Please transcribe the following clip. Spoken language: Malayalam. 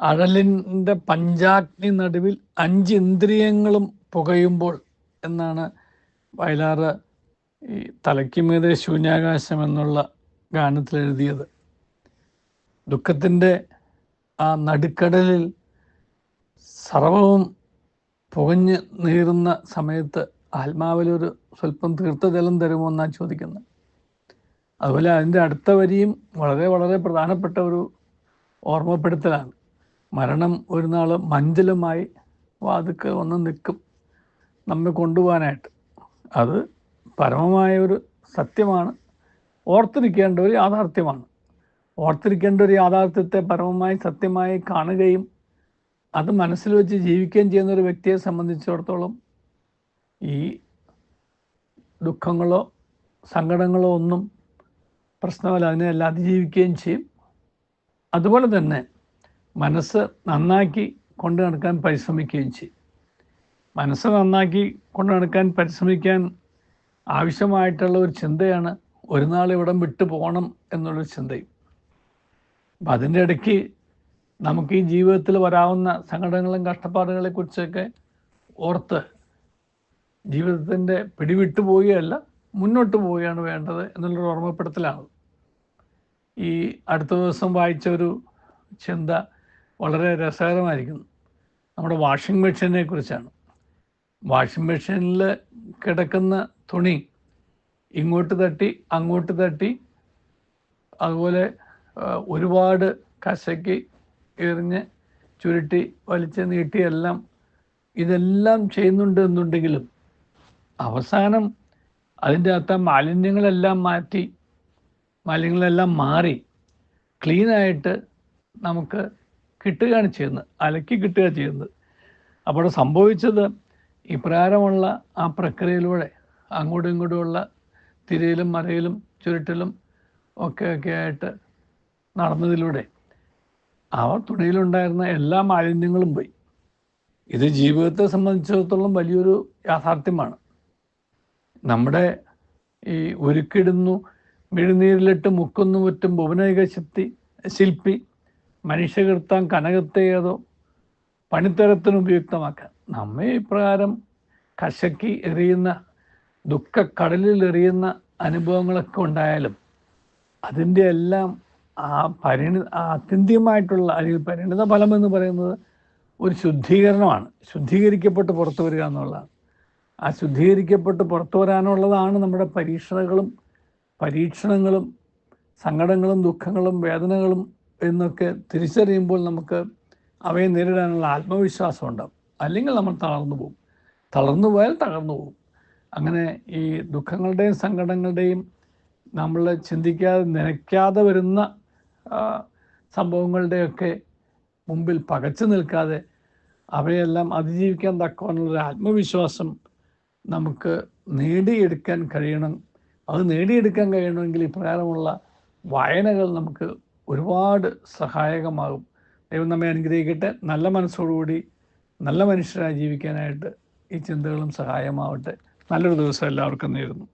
അഴലിന്റെ പഞ്ചാഗ്നി നടുവിൽ അഞ്ച് ഇന്ദ്രിയങ്ങളും പുകയുമ്പോൾ എന്നാണ് വയലാറ് ഈ തലയ്ക്കുമീതെ ശൂന്യാകാശം എന്നുള്ള ഗാനത്തിൽ എഴുതിയത്. ദുഃഖത്തിന്റെ ആ നടുക്കടലിൽ സർവവും പുകഞ്ഞ് നീറുന്ന സമയത്ത് ആത്മാവിലൊരു സ്വല്പം തീർത്ഥജലം തരുമോ എന്നാണ് ചോദിക്കുന്നത്. അതുപോലെ അതിന്റെ അടുത്ത വരിയും വളരെ വളരെ പ്രധാനപ്പെട്ട ഒരു ഓർമ്മപ്പെടുത്തലാണ്. മരണം ഒരു നാൾ മഞ്ചലുമായി വാതുക്കൾ വന്ന് നിൽക്കും നമ്മെ കൊണ്ടുപോകാനായിട്ട്. അത് പരമമായ ഒരു സത്യമാണ്. ഓർത്തിരിക്കേണ്ട ഒരു യാഥാർത്ഥ്യമാണ്. ഓർത്തിരിക്കേണ്ട ഒരു യാഥാർത്ഥ്യത്തെ പരമമായി സത്യമായി കാണുകയും അത് മനസ്സിൽ വെച്ച് ജീവിക്കുകയും ചെയ്യുന്ന ഒരു വ്യക്തിയെ സംബന്ധിച്ചിടത്തോളം ഈ ദുഃഖങ്ങളോ സങ്കടങ്ങളോ ഒന്നും പ്രശ്നമല്ല. അതിനെ അതിനെല്ലാം അതിജീവിക്കുകയും ചെയ്യും. അതുപോലെ തന്നെ മനസ്സ് നന്നാക്കി കൊണ്ടു നടക്കാൻ പരിശ്രമിക്കുകയും ചെയ്യും. മനസ്സ് നന്നാക്കി കൊണ്ടു നടക്കാൻ പരിശ്രമിക്കാൻ ആവശ്യമായിട്ടുള്ള ഒരു ചിന്തയാണ് ഒരു നാൾ ഇവിടം വിട്ടു പോകണം എന്നുള്ളൊരു ചിന്തയും. അപ്പം അതിന്റെ ഇടയ്ക്ക് നമുക്ക് ഈ ജീവിതത്തിൽ വരാവുന്ന സങ്കടങ്ങളും കഷ്ടപ്പാടുകളെ കുറിച്ചൊക്കെ ഓർത്ത് ജീവിതത്തിന്റെ പിടിവിട്ടു പോവുകയല്ല മുന്നോട്ട് പോവുകയാണ് വേണ്ടത് എന്നുള്ളൊരു ഓർമ്മപ്പെടുത്തലാണ്. ഈ അടുത്ത ദിവസം വായിച്ച ഒരു ചിന്ത വളരെ രസകരമായിരിക്കുന്നു. നമ്മുടെ വാഷിംഗ് മെഷീനെ കുറിച്ചാണ്. വാഷിംഗ് മെഷീനിൽ കിടക്കുന്ന തുണി ഇങ്ങോട്ട് തട്ടി അങ്ങോട്ട് തട്ടി അതുപോലെ ഒരുപാട് കശക്കി എറിഞ്ഞ് ചുരുട്ടി വലിച്ച് നീട്ടി എല്ലാം ഇതെല്ലാം ചെയ്യുന്നുണ്ട് എന്നുണ്ടെങ്കിലും അവസാനം അതിന്റെ അകത്ത മാലിന്യങ്ങളെല്ലാം മാറ്റി മാലിന്യങ്ങളെല്ലാം മാറി ക്ലീനായിട്ട് നമുക്ക് കിട്ടുകയാണ് ചെയ്യുന്നത് അലക്കി കിട്ടുക ചെയ്യുന്നത്. അപ്പോൾ സംഭവിച്ചത് ഇപ്രകാരമുള്ള ആ പ്രക്രിയയിലൂടെ അങ്ങോട്ടും ഇങ്ങോട്ടുമുള്ള തിരയിലും മറയിലും ചുരുട്ടിലും ഒക്കെ ഒക്കെ ആയിട്ട് നടന്നതിലൂടെ അവർ തുണിയിലുണ്ടായിരുന്ന എല്ലാ മാലിന്യങ്ങളും പോയി. ഇത് ജീവിതത്തെ സംബന്ധിച്ചിടത്തോളം വലിയൊരു യാഥാർത്ഥ്യമാണ്. നമ്മുടെ ഈ ഉരുക്കിടുന്നു മിഴുനീരിലിട്ട് മുക്കുന്നു മുറ്റും ഭുവനൈക ശക്തി ശില്പി മനുഷ്യകൃത്താൻ കനകത്തേതോ പണിത്തരത്തിന് ഉപയുക്തമാക്കാൻ. നമ്മെ ഇപ്രകാരം കശക്കി എറിയുന്ന ദുഃഖക്കടലിൽ എറിയുന്ന അനുഭവങ്ങളൊക്കെ ഉണ്ടായാലും അതിന്റെ എല്ലാം ആ പരിണി ആത്യന്തികമായിട്ടുള്ള അല്ലെങ്കിൽ പരിണിത ഫലം എന്ന് പറയുന്നത് ഒരു ശുദ്ധീകരണമാണ്. ശുദ്ധീകരിക്കപ്പെട്ട് പുറത്തു വരിക എന്നുള്ളതാണ്. ആ ശുദ്ധീകരിക്കപ്പെട്ട് പുറത്തു വരാനുള്ളതാണ് നമ്മുടെ പരീക്ഷണങ്ങളും പരീക്ഷണങ്ങളും സങ്കടങ്ങളും ദുഃഖങ്ങളും വേദനകളും എന്നൊക്കെ തിരിച്ചറിയുമ്പോൾ നമുക്ക് അവയെ നേരിടാനുള്ള ആത്മവിശ്വാസം ഉണ്ടാവും അല്ലെങ്കിൽ നമ്മൾ തളർന്നു പോകും. തളർന്നു പോയാൽ തകർന്നു പോകും. അങ്ങനെ ഈ ദുഃഖങ്ങളുടെയും സങ്കടങ്ങളുടെയും നമ്മൾ ചിന്തിക്കാതെ നനയ്ക്കാതെ വരുന്ന സംഭവങ്ങളുടെയൊക്കെ മുമ്പിൽ പകച്ചു നിൽക്കാതെ അവയെല്ലാം അതിജീവിക്കാൻ തക്കവാനുള്ളൊരു ആത്മവിശ്വാസം നമുക്ക് നേടിയെടുക്കാൻ കഴിയണം. അത് നേടിയെടുക്കാൻ കഴിയണമെങ്കിൽ ഇപ്രകാരമുള്ള വായനകൾ നമുക്ക് ഒരുപാട് സഹായകമാകും. ദൈവം നമ്മെ അനുഗ്രഹിക്കട്ടെ. നല്ല മനസ്സോടുകൂടി നല്ല മനുഷ്യരായി ജീവിക്കാനായിട്ട് ഈ ചിന്തകളും സഹായമാവട്ടെ. നല്ലൊരു ദിവസം എല്ലാവർക്കും നേരുന്നു.